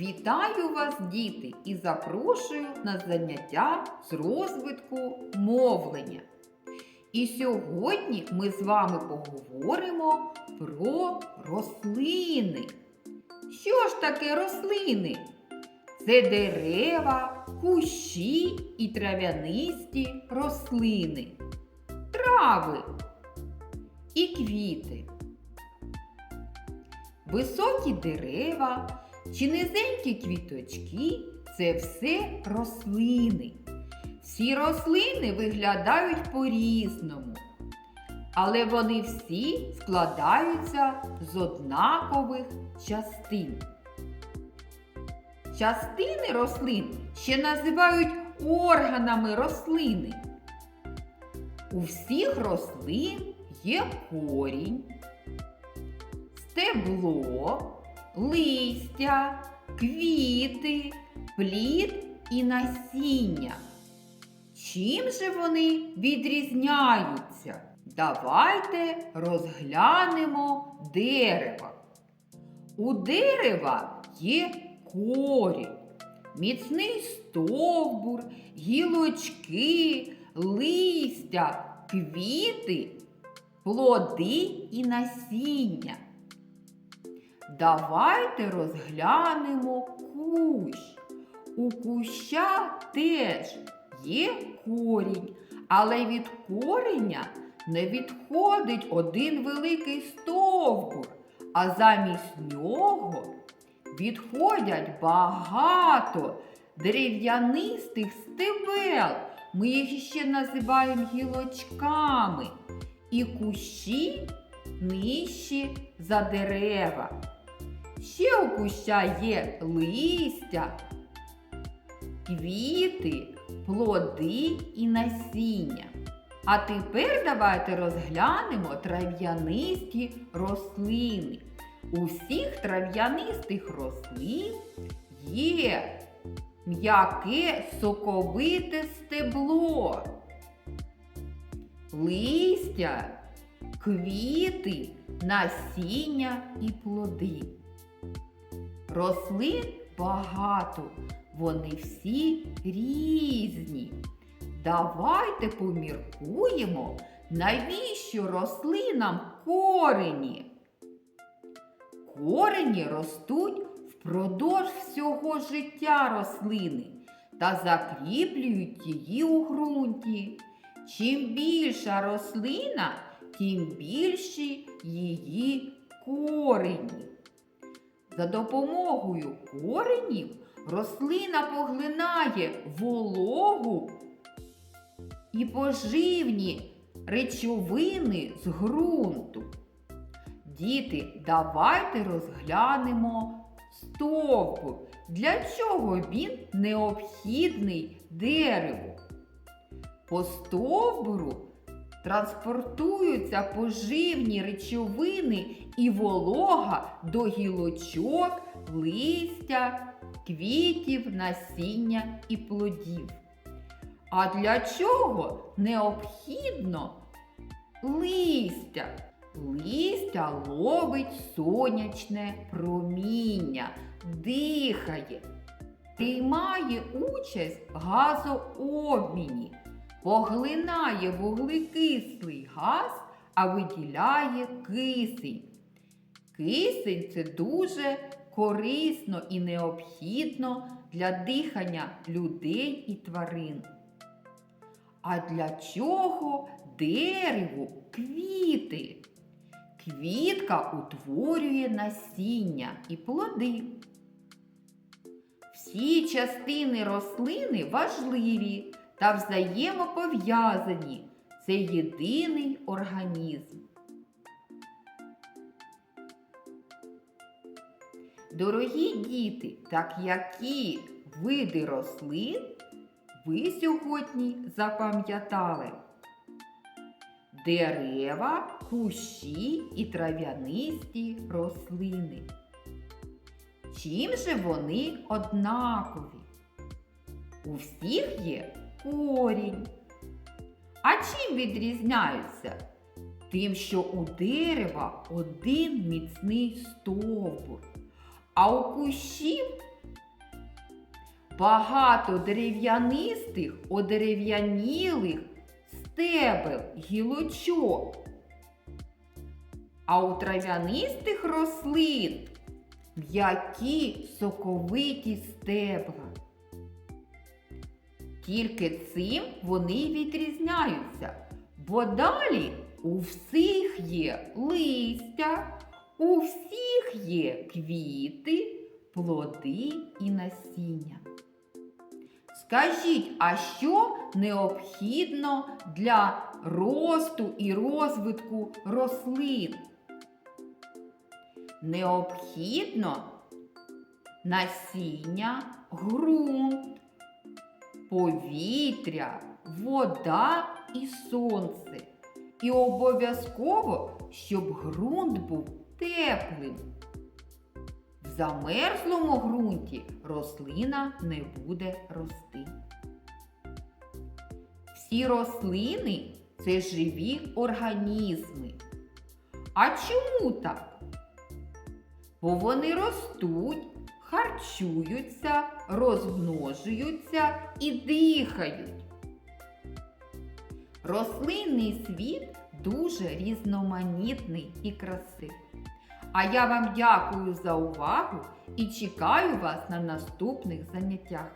Вітаю вас, діти, і запрошую на заняття з розвитку мовлення. І сьогодні ми з вами поговоримо про рослини. Що ж таке рослини? Це дерева, кущі і трав'янисті рослини, трави і квіти. Високі дерева чи низенькі квіточки це все рослини. Всі рослини виглядають по-різному, але вони всі складаються з однакових частин. Частини рослин ще називають органами рослини. У всіх рослин є корінь, стебло, листя, квіти, плід і насіння. Чим же вони відрізняються? Давайте розглянемо дерева. У дерева є корінь, міцний стовбур, гілочки, листя, квіти, плоди і насіння. Давайте розглянемо кущ. У куща теж є корінь, але від кореня не відходить один великий стовбур, а замість нього відходять багато дерев'янистих стебел. Ми їх ще називаємо гілочками. І кущі нижчі за дерева. Ще у куща є листя, квіти, плоди і насіння. А тепер давайте розглянемо трав'янисті рослини. У всіх трав'янистих рослин є м'яке соковите стебло, листя, квіти, насіння і плоди. Рослин багато, вони всі різні. Давайте поміркуємо, навіщо рослинам корені. Корені ростуть впродовж всього життя рослини та закріплюють її у ґрунті. Чим більша рослина, тим більші її корені. За допомогою коренів рослина поглинає вологу і поживні речовини з ґрунту. Діти, давайте розглянемо стовбур. Для чого він необхідний дереву? По стовбуру транспортуються поживні речовини і волога до гілочок, листя, квітів, насіння і плодів. А для чого необхідно листя? Листя ловить сонячне проміння, дихає, приймає участь в газообміні, поглинає вуглекислий газ, а виділяє кисень. Кисень це дуже корисно і необхідно для дихання людей і тварин. А для чого дереву квіти? Квітка утворює насіння і плоди. Всі частини рослини важливі та взаємопов'язані. Це єдиний організм. Дорогі діти, так які види рослин ви сьогодні запам'ятали? Дерева, кущі і трав'янисті рослини. Чим же вони однакові? У всіх є корінь. А чим відрізняються? Тим, що у дерева один міцний стовбур, а у кущів багато дерев'янистих, одерев'янілих стебел, гілочок. А у трав'янистих рослин м'які соковиті стебла. Тільки цим вони й відрізняються, бо далі у всіх є листя, у всіх є квіти, плоди і насіння. Скажіть, а що необхідно для росту і розвитку рослин? Необхідно насіння, ґрунт, повітря, вода і сонце. І обов'язково, щоб ґрунт був теплим. В замерзлому ґрунті рослина не буде рости. Всі рослини це живі організми. А чому так? Бо вони ростуть, харчуються, розмножуються і дихають. Рослинний світ дуже різноманітний і красивий. А я вам дякую за увагу і чекаю вас на наступних заняттях.